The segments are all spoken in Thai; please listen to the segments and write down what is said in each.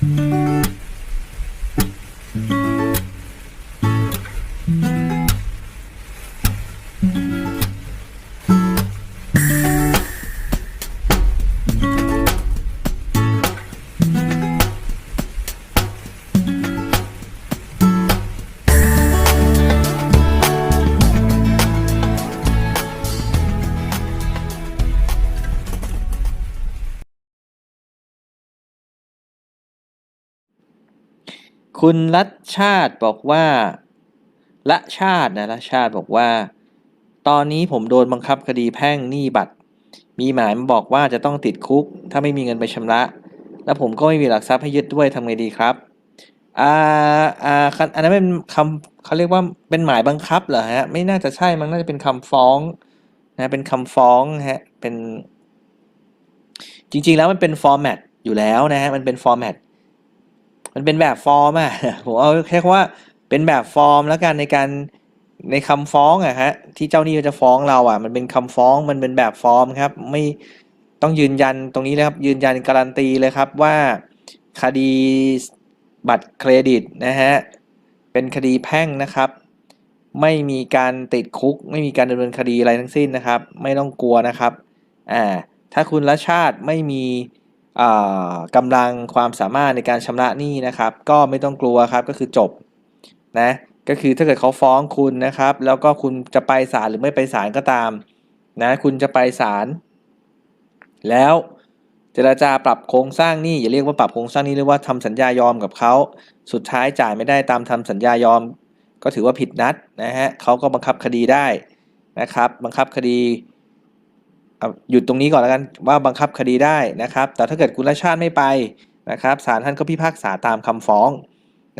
Mm-hmm. คุณรัชชาติบอกว่าละชาตินะละชาติบอกว่า ตอนนี้ผมโดนบังคับคดีแพ่งหนี้บัตร มีหมายมาบอกว่าจะต้องติดคุก ถ้าไม่มีเงินไปชำระ แล้วผมก็ไม่มีหลักทรัพย์ให้ยึดด้วยทำไงดีครับอ่าอ่าอันนั้นเป็นคำเขาเรียกว่าเป็นหมายบังคับเหรอฮะไม่น่าจะใช่มันน่าจะเป็นคำฟ้องนะเป็นคำฟ้องฮะเป็น จริง ๆ แล้วมันเป็นฟอร์แมตอยู่แล้วนะฮะมันเป็นฟอร์แมต มันเป็นแบบฟอร์มอะผมเอาแค่ว่าเป็นแบบฟอร์มแล้วกันในการในคำฟ้องอะฮะที่เจ้าหนี้จะฟ้องเราอะ มันเป็นคำฟ้องมันเป็นแบบฟอร์มครับ ไม่ต้องยืนยันตรงนี้เลยครับ ยืนยันการันตีเลยครับว่าคดีบัตรเครดิตนะฮะเป็นคดีแพ่งนะครับ ไม่มีการติดคุก ไม่มีการดำเนินคดีอะไรทั้งสิ้นนะครับ ไม่ต้องกลัวนะครับอ่าถ้าคุณละชาติไม่มี กำลังความสามารถในการชำระหนี้นะครับ ก็ไม่ต้องกลัวครับก็คือจบนะก็คือถ้าเกิดเขาฟ้องคุณนะครับ แล้วก็คุณจะไปศาลหรือไม่ไปศาลก็ตามนะคุณจะไปศาลแล้วเจรจาปรับโครงสร้างหนี้อย่าเรียกว่าปรับโครงสร้างหนี้เรียกว่าทำสัญญายอมกับเขาสุดท้ายจ่ายไม่ได้ตามทำสัญญายอม ก็ถือว่าผิดนัดนะฮะเขาก็บังคับคดีได้นะครับ บังคับคดี หยุดตรงนี้ก่อนแล้วกันว่าบังคับคดีได้นะครับ แต่ถ้าเกิดคุณรัชชาติไม่ไปนะครับศาลท่านก็พิพากษาตามคำฟ้อง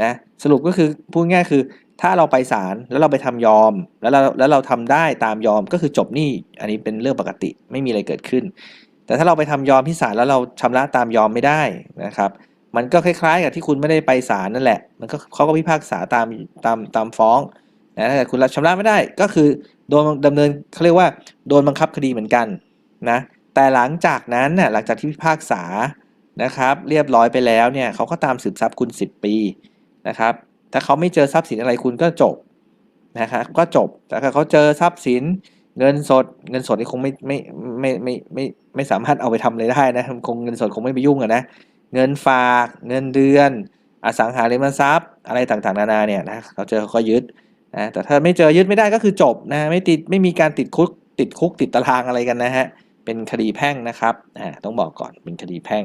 นะสรุปก็คือพูดง่ายคือถ้าเราไปศาลแล้วเราไปทำยอม แล้วเราแล้วเราทำได้ตามยอมก็คือจบหนี้อันนี้เป็นเรื่องปกติไม่มีอะไรเกิดขึ้น แต่ถ้าเราไปทำยอมที่ศาลแล้วเราชำระตามยอมไม่ได้นะครับมันก็คล้ายๆ กับที่คุณไม่ได้ไปศาลนั่นแหละ มันก็เขาก็พิพากษาตามตามตามฟ้องนะถ้าเกิดคุณชำระไม่ได้ก็คือโดนดำเนินเขาเรียกว่าโดนบังคับคดีเหมือนกัน นะแต่หลังจากนั้นน่ะหลังจากที่พิพากษานะครับ เรียบร้อยไปแล้วเนี่ยเขาก็ตามสืบทรัพย์คุณ 10 ปีนะครับ ถ้าเขาไม่เจอทรัพย์สินอะไรคุณก็จบนะครับก็จบแต่ถ้าเขาเจอทรัพย์สินเงินสด เงินสดนี่คงไม่ไม่ไม่ไม่ไม่ไม่สามารถเอาไปทำอะไรได้นะคงเงินสดคงไม่ไปยุ่งอะนะเงินฝากเงินเดือน อสังหาริมทรัพย์ อะไรต่างๆ นานาเนี่ยนะเขาเจอเขาก็ยึดนะแต่ถ้าไม่เจอยึดไม่ได้ก็คือจบนะไม่ติดไม่มีการติดคุกติดคุกติดตารางอะไรกันนะฮะ เป็นคดีแพ่งนะครับ อ่า ต้องบอกก่อนเป็นคดีแพ่ง